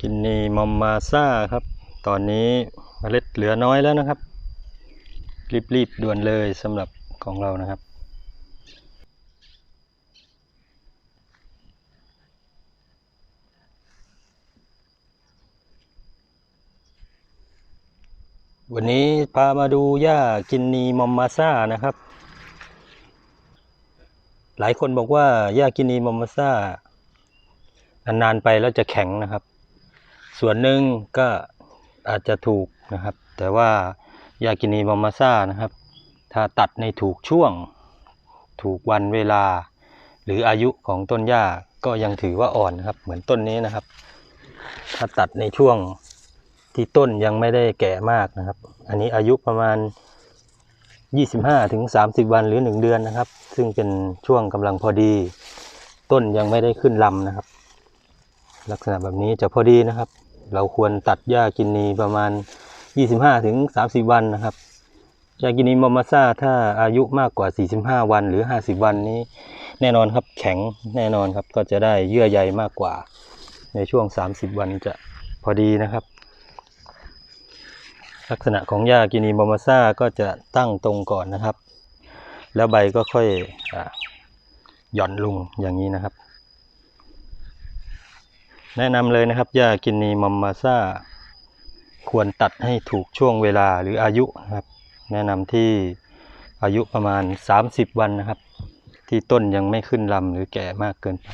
กินนีมอมมาซ่าครับ ตอนนี้เมล็ดเหลือน้อยแล้วนะครับ รีบๆด่วนเลยสำหรับของเรานะครับวันนี้พามาดูหญ้ากินนีมอมมาซ่านะครับ หลายคนบอกว่าหญ้ากินนีมอมมาซ่านานๆไปแล้วจะแข็งนะครับ ส่วนหนึ่งก็อาจจะถูกนะครับ แต่ว่ายากินีมอมมาซ่านะครับ ถ้าตัดในถูกช่วง ถูกวันเวลา หรืออายุของต้นหญ้าก็ยังถือว่าอ่อนนะครับ เหมือนต้นนี้นะครับ ถ้าตัดในช่วงที่ต้นยังไม่ได้แก่มากนะครับ อันนี้อายุประมาณ 25ถึง30วันหรือ 1 เดือนนะครับ ซึ่งเป็นช่วงกำลังพอดี ต้นยังไม่ได้ขึ้นลำนะครับ ลักษณะแบบนี้จะพอดีนะครับ เราควรตัดหญ้ากินนีประมาณ 25ถึง30 วันนะครับหญ้ากินนีมอมมาซ่าถ้าอายุมากกว่า 45 วันหรือ 50 วันนี้ แน่นอนครับแข็งแน่นอนครับก็จะได้เยื่อใยมากกว่า ในช่วง 30 วันจะพอดีนะครับ ลักษณะของหญ้ากินีมอมมาซ่าก็จะตั้งตรงก่อนนะครับ แล้วใบก็ค่อยอหย่อนลงอย่างนี้นะครับ แนะนำเลยนะครับหญ้ากินนีมอมมาซ่า ควรตัดให้ถูกช่วงเวลาหรืออายุนะครับ แนะนำที่อายุประมาณ 30 วันนะครับ ที่ต้นยังไม่ขึ้นลำหรือแก่มากเกินไป